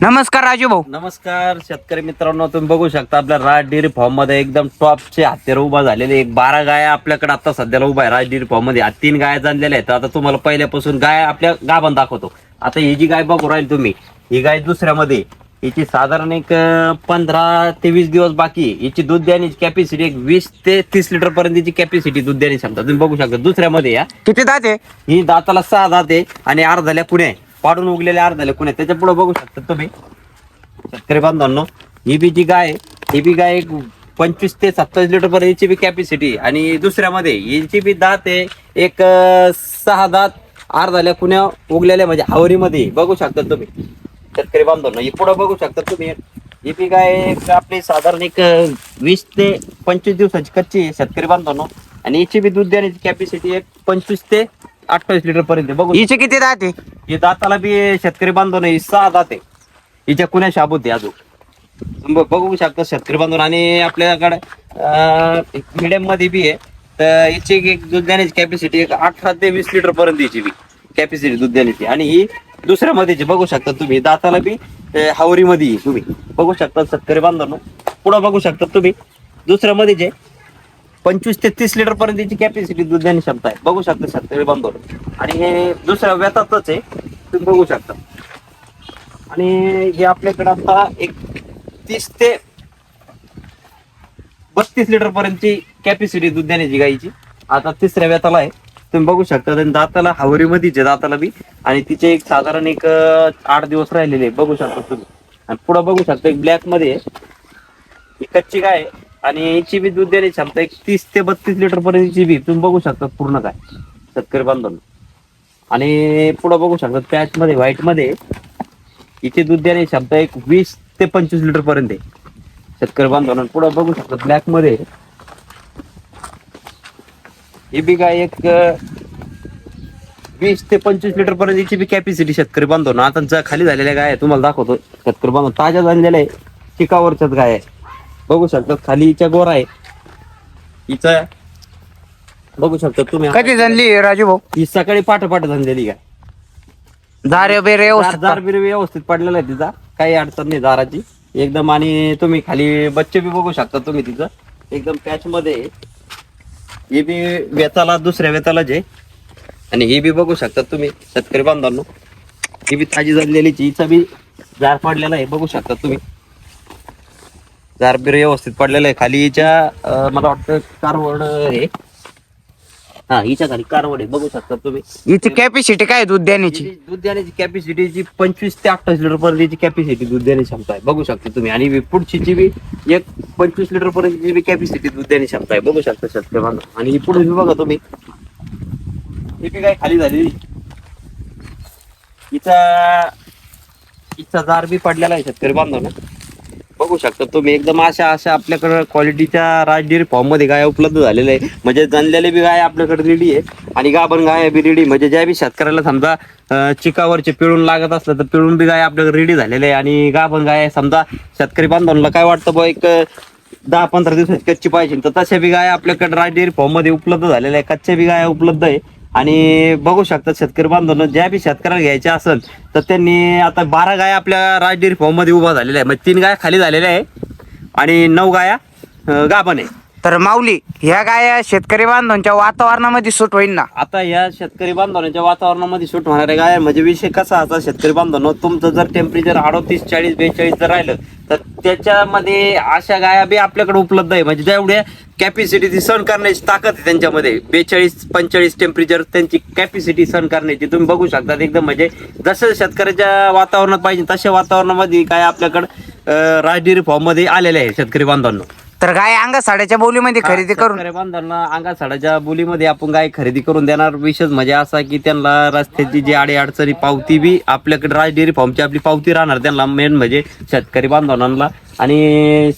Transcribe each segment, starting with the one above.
नमस्कार राजू भाऊ. नमस्कार शेतकरी मित्रांनो तुम्ही बघू शकता आपल्या राज डेअरी फार्ममध्ये एकदम टॉपचे हत्यार उभा झालेले एक बारा गाया आपल्याकडे आता सध्याला उभा आहे राज डेअरी फार्ममध्ये. तीन गाया जाणलेल्या आहेत. आता तुम्हाला पहिल्यापासून गाय आपल्या गाभण दाखवतो. आता ही जी गाय बघू राहील तुम्ही ही गाय दुसऱ्यामध्ये हिची साधारण एक पंधरा ते वीस दिवस बाकी. हिची दूध देण्याची कॅपॅसिटी एक वीस ते तीस लिटर पर्यंतची कॅपॅसिटी दूध देण्याची क्षमता. तुम्ही बघू शकता दुसऱ्यामध्ये या. किती दात ही दाताला सहा दात आहे आणि अर्धाल्या पुणे पाडून उगलेल्या अर्धाल्या पुणे त्याच्या पुढे बघू शकता तुम्ही. शेतकरी बांधवांनो ही बी जी गाय आहे, ही बी गाय एक पंचवीस ते सत्तावीस लिटर पर्यंत याची बी कॅपॅसिटी आणि दुसऱ्यामध्ये हिची बी दात आहे एक सहा दात अर्धाल्या कुण्या उगलेल्या म्हणजे आवरीमध्ये बघू शकता तुम्ही. शेतकरी बांधवांनो ही पुढे बघू शकता तुम्ही. ही बी गाय आपली साधारण एक वीस ते पंचवीस दिवसाची कच्ची आहे शेतकरी बांधवांनो. आणि याची बी दूध देण्याची कॅपॅसिटी एक पंचवीस ते अठ्ठावीस लिटर पर्यंत. बघू हिचे किती दात हे दाताला बी शेतकरी बांधव नाही सहा दात हिच्या कुण्या शाबूत आहे अजून. बघू शकता शेतकरी बांधून आणि आपल्याकडे मिडियममध्ये बी आहे. तर हिची एक दूध देण्याची कॅपॅसिटी एक अठरा ते वीस लिटर पर्यंत हिची बी कॅपॅसिटी दूध देण्याची. आणि ही दुसऱ्या मध्येची बघू शकता तुम्ही दाताला बी हावरी मध्ये तुम्ही. बघू शकता शेतकरी बांधवांनो. पुढं बघू शकता तुम्ही. दुसऱ्या मध्ये जे पंचवीस ते तीस लिटर पर्यंत त्याची कॅपॅसिटी दूध देण्याची क्षमता आहे. बघू शकता शेतकरी बांधव आणि हे दुसऱ्या व्यतातच आहे. तुम्ही बघू शकता. आणि हे आपल्याकडे आता एक तीस ते बत्तीस लिटर पर्यंतची कॅपॅसिटी दूध देण्याची गाईची. आता तिसऱ्या व्यताला आहे. तुम्ही बघू शकता आणि दाताला हावरीमध्येच आहे दाताला बी आणि तिचे एक साधारण एक आठ दिवस राहिलेले बघू शकता तुम्ही. आणि पुढे बघू शकता एक ब्लॅकमध्ये ही कच्ची गाय आहे. आणि हिची बी दूध देण्याची क्षमता एक तीस ते बत्तीस लिटर पर्यंतची बी. तुम्ही बघू शकता पूर्ण काय. शेतकरी बांधवांनो. आणि पुढे बघू शकता पॅच मध्ये व्हाईटमध्ये इथे दूध देण्याची क्षमता एक वीस ते पंचवीस लिटर पर्यंत आहे. शेतकरी बांधवांनो. पुढे बघू शकता ब्लॅकमध्ये ही बी गाय एक वीस ते पंचवीस लिटर पर्यंत हिची बी कॅपॅसिटी शेतकरी बांधवांनो. आता खाली झालेल्या गाय तुम्हाला दाखवतो. शेतकरी बांधव ताज्या झालेल्या आहे. चिकावरच्याच गाय आहे. बघू शकता खाली हिच्या गोर आहे. हिचा बघू शकता तुम्ही. कधी जनली राजू भाऊ? ही सकाळी पाठ पाठ झालेली गाय झारे बेरे दार दार बिर व्यवस्थित पडलेला आहे तिचा. काही अडचण नाही दाराची. एकदम आणि तुम्ही खाली बच्चे बी बघू शकता तुम्ही तिचं. एकदम पॅच मध्ये आहे. ही बी वेताला दुसऱ्या वेताला जे आणि ही बी बघू शकता तुम्ही शेतकरी बांधवांनो. ही बी ताजी झालेलीची हिचा बी जार पडलेला आहे. बघू शकता तुम्ही. जार बी व्यवस्थित पडलेला आहे. खाली हिच्या अं, मला वाटतं कारवड आहे. हा हिच्या खाली कारवड आहे. बघू शकता तुम्ही. हिची कॅपॅसिटी काय दूध देण्याची? हिची दूध देण्याची कॅपॅसिटी जी पंचवीस ते अठ्ठावीस लिटर पर्यंत कॅपॅसिटी दूध देण्याची क्षमता आहे. बघू शकता तुम्ही. आणि पुढची जी बी एक पंचवीस लिटर पर्यंतची बी कॅपॅसिटी दूध देण्याची क्षमता आहे. बघू शकता शेतकरी बांधव आणि ही पुढे बी बघा तुम्ही. ही बी काय खाली झालेली हिचा हिचा जार बी पडलेला आहे शेतकरी बांधव ना बघू शकता तुम्ही. एकदम अशा अशा आपल्याकडं क्वालिटीच्या राजगिरी फॉर्ममध्ये फॉर्ममध्ये गाय उपलब्ध झालेल्या आहे म्हणजे जनलेले बी गाय आपल्याकडे रेडी आहे. आणि गाभण गाय बी रेडी म्हणजे ज्या बी शेतकऱ्याला समजा चिकावरचे पिळून लागत असलं तर पिळून बी गाय आपल्याकडे रेडी झालेले आहे. आणि गाभण गाय समजा शेतकरी बांधवांना काय वाटतं बुवा एक दहा पंधरा दिवसाची कच्ची पाहिजे. तर तशा बी गाय आपल्याकडे राजगिरी डेअरी फॉर्ममध्ये उपलब्ध झालेल्या आहे कच्च्या बी गाय उपलब्ध आहे. आणि बघू शकतात शेतकरी बांधवांना ज्या बी शेतकऱ्याला घ्यायच्या असेल तर त्यांनी आता बारा गाया आपल्या राज डेअरी उभा झालेल्या आहे म्हणजे तीन गाया खाली झालेल्या आहे आणि नऊ गाया गाभण आहे तर माऊली ह्या गाया शेतकरी बांधवांच्या वातावरणामध्ये सूट होईल ना? आता या शेतकरी बांधवांच्या वातावरणामध्ये सूट होणाऱ्या गाय म्हणजे विषय कसा आता शेतकरी बांधवांनो तुमचं जर टेम्परेचर अडोतीस चाळीस बेचाळीस जर राहिलं तर त्याच्यामध्ये अशा गाया बी आपल्याकडे उपलब्ध आहे. म्हणजे जेवढ्या कॅपॅसिटी ती सहन करण्याची ताकद आहे त्यांच्यामध्ये. बेचाळीस पंचेचाळीस टेम्परेचर त्यांची कॅपॅसिटी सहन करण्याची तुम्ही बघू शकता एकदम. म्हणजे जसं शेतकऱ्याच्या वातावरणात पाहिजे तशा वातावरणामध्ये काय आपल्याकडं राजगिरी फॉर्ममध्ये आलेले आहे शेतकरी बांधवांना. तर गाय अंगा साड्याच्या बोलीमध्ये खरेदी करून शेतकरी बांधवांना अंगा साडाच्या बोलीमध्ये आपण गाय खरेदी करून देणार. विशेष म्हणजे असा की त्यांना रस्त्याची जी आडी अडचणी पावती बी आपल्याकडे राज डेअरी फॉर्मची आपली पावती राहणार. त्यांना मेन म्हणजे शेतकरी बांधवांना आणि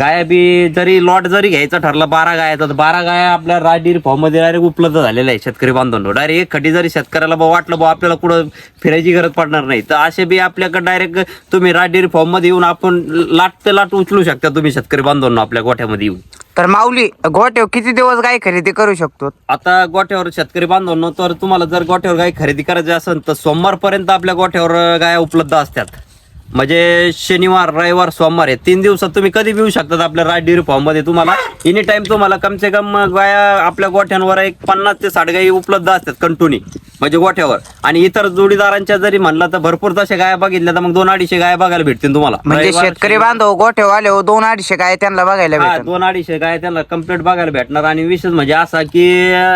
गाया बी जरी लॉट जरी घ्यायचा ठरला बारा गायाचा तर बारा गाया आपल्या राज डेअरी फॉर्ममध्ये डायरेक्ट उपलब्ध झालेल्या आहे शेतकरी बांधवांना. डायरेक्ट एक खटी जरी शेतकऱ्याला बा वाटलं बा आपल्याला कुठं फिरायची गरज पडणार नाही. तर असे बी आपल्याकडे डायरेक्ट तुम्ही राज डेअरी फॉर्ममध्ये येऊन आपण लाट ते लाट उचलू शकता तुम्ही शेतकरी बांधवांना आपल्या गोठ्यामध्ये येऊन. तर माऊली गोठ्यावर किती दिवस गाय खरेदी करू शकतो? आता गोठ्यावर शेतकरी बांधवांनो तर तुम्हाला जर गोठ्यावर गाय खरेदी करायची असेल तर सोमवारपर्यंत आपल्या गोठ्यावर गाया उपलब्ध असतात. म्हणजे शनिवार रविवार सोमवार हे तीन दिवसात तुम्ही कधी येऊ शकतात आपल्या राज डेअरी फॉर्ममध्ये? तुम्हाला एनी टाइम तुम्हाला कम से कम गाया आपल्या गोठ्यांवर एक पन्नास ते साठ गायी उपलब्ध असतात कंटुनी म्हणजे गोठ्यावर. आणि इतर जोडीदारांच्या जरी म्हणलं तर भरपूर तशा गाया बघितल्या तर मग दोन अडीचशे गाया बघायला भेटतील तुम्हाला. म्हणजे रविवार, शेतकरी बांधव गोठेवाले हो दोन अडीचशे गाय त्यांना बघायला हा भेटतात दोन अडीचशे गाय त्यांना कंप्लीट बघायला भेटणार. आणि विशेष म्हणजे असा की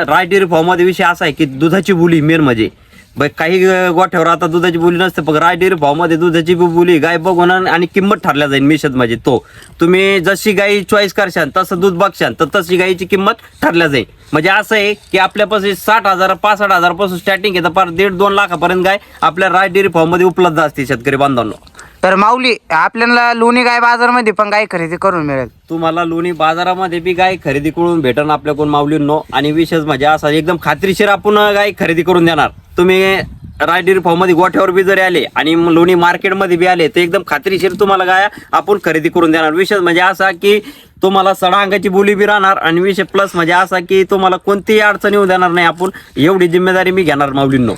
राय डेअरी फॉर्ममध्ये विषय असा आहे की दुधाची बोली मेन म्हणजे ब- काही गोठ्यावर आता दुधाची बोली नसते पण राय डेअरी फॉर्ममध्ये दुधाची बी बोली गाय बघून आणि किंमत ठरल्या जाईल मिशत म्हणजे तो. तुम्ही जशी गाई चॉईस करशान तसं दूध बघशाल तर तशी गायीची किंमत ठरल्या जाईल. म्हणजे असं आहे की आपल्यापासून साठ हजार पासष्ट हजारापासून स्टार्टिंग येतं पार दीड दोन लाखापर्यंत गाय आपल्या राय डेअरी फॉर्ममध्ये उपलब्ध असते शेतकरी बांधवांना. तर माऊली आपल्याला लोणी गाय बाजारमध्ये पण गाय खरेदी करून मिळेल. तुम्हाला लोणी बाजारामध्ये बी गाय खरेदी करून भेटन आपल्याकडून माऊलींनो. आणि विशेष म्हणजे असा एकदम खात्रीशीर आपण गाय खरेदी करून देणार. तुम्ही रायडेरी फॉर्ममध्ये गोठ्यावर बी जरी आले आणि मग लोणी मार्केटमध्ये बी आले तर एकदम खात्रीशीर तुम्हाला गाय आपण खरेदी करून देणार. विशेष म्हणजे असा की तुम्हाला सडा अंगाची बोली बी राहणार आणि विषय प्लस म्हणजे असा की तुम्हाला कोणतीही अडचण येऊ देणार नाही आपण. एवढी जिम्मेदारी मी घेणार माऊलींनो.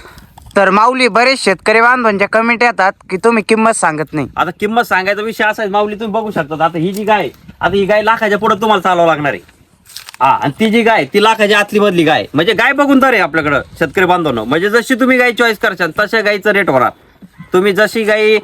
तर माऊली बरेच शेतकरी बांधवांच्या कमेंट येतात की तुम्ही किंमत सांगत नाही. आता किंमत सांगायचा विषय असा आहे माऊली तुम्ही बघू शकता. आता ही जी गाय आहे, आता ही गाय लाखाच्या पुढे तुम्हाला चालवावं लागणार आहे. हा आणि ती जी गाय ती लाखाच्या आतली मधली गाय म्हणजे गाय बघून तर आहे आपल्याकडं शेतकरी बांधवनं. म्हणजे जशी तुम्ही गाय चॉईस करशाल तशा गायीचा रेट होणार तुम्ही जशी गाय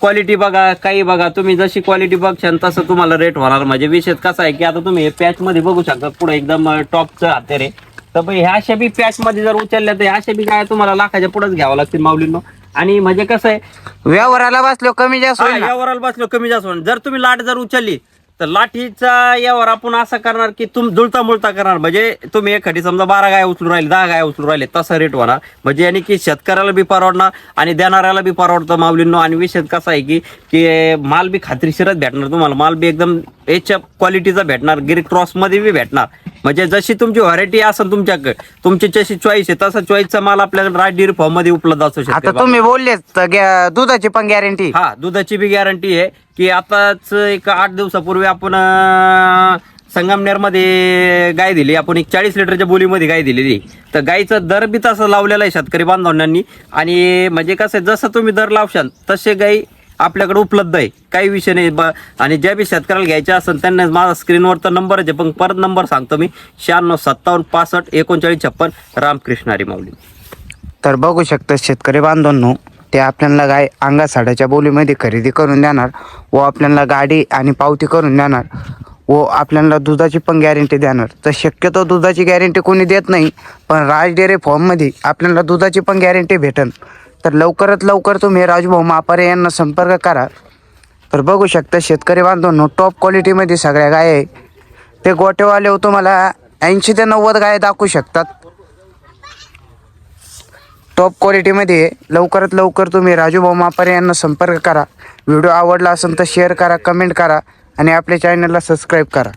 क्वालिटी बघा काही बघा तुम्ही जशी क्वालिटी बघशाल तसं तुम्हाला रेट होणार म्हणजे विशेष कसा आहे की आता तुम्ही हे पॅच मध्ये बघू शकता पुढे एकदम टॉपचं हत्यार आहे. तर मग ह्या अशा बी पॅच मध्ये जर उचलल्या तर ह्या अशा बी गाय तुम्हाला लाखाच्या पुढेच घ्यावं लागतील माऊलींनो. आणि म्हणजे कसं आहे व्यवहाराला बसलो कमी जास्त होईल ना? यावर बसलो कमी जास्त होणार जर तुम्ही लाट जर उचलली तर लाठीचा यावर आपण असं करणार की तुम जुळता मुळता करणार. म्हणजे तुम्ही एखादी समजा बारा गाय उचलून राहिले दहा गाय उचलून राहिले तसा रेट होणार. म्हणजे याने की शेतकऱ्याला बी परवडणार आणि देणाऱ्याला बी परवडतं माऊलींनो. आणि विषय कसा आहे की की माल बी खात्रीशीरच भेटणार तुम्हाला. माल बी एकदम याच्या क्वालिटीचा भेटणार गिरी क्रॉसमध्ये बी भेटणार. म्हणजे जशी तुमची व्हरायटी असेल तुमच्याकडे तुमची जशी चॉईस आहे तसा चॉईसचा माल आपल्याकडे राज डेअरी फॉर्ममध्ये उपलब्ध आता शेतकरी तुम्ही बोललेच तर दुधाची पण गॅरंटी हा दुधाची बी गॅरंटी आहे की आताच एक आठ दिवसापूर्वी आपण अं, संगमनेरमध्ये गाय दिली आपण एक चाळीस लिटरच्या बोलीमध्ये गाय दिलेली. तर गायचं दर बी तसं लावलेलं आहे शेतकरी बांधवांनी. आणि म्हणजे कसं आहे, जसं तुम्ही दर लावशाल तसे गाई आपल्याकडे उपलब्ध आहे. काही विषय नाही. ब आणि ज्या बी शेतकऱ्याला घ्यायचे असेल त्यांना माझा स्क्रीनवर तर नंबरच आहे. पण परत नंबर सांगतो मी. शहाण्णव सत्तावन्न पासष्ट एकोणचाळीस छप्पन रामकृष्ण हरी माऊली तर बघू शकता शेतकरी बांधवांनो ते आपल्याला गाय अंगा साड्याच्या बोलीमध्ये खरेदी करून देणार व आपल्याला गाडी आणि पावती करून देणार व आपल्याला दुधाची पण गॅरंटी देणार. तर शक्यतो दुधाची गॅरंटी कोणी देत नाही पण राज डेअरी फॉर्ममध्ये आपल्याला दुधाची पण गॅरंटी भेटन. तर लवकरात लवकर तुम्ही राजभाऊ मापारे यांना संपर्क करा. तर बघू शकता शेतकरी बांधवांनो टॉप क्वालिटीमध्ये सगळ्या गाय आहे ते गोटेवाले हो तुम्हाला ऐंशी ते नव्वद गाय दाखवू शकतात. टॉप क्वालिटीमध्ये लवकरात लवकर तुम्ही राजूभाऊ मापारे यांना संपर्क करा. व्हिडिओ आवडला असेल तर शेअर करा कमेंट करा आणि आपल्या चॅनलला सबस्क्राईब करा.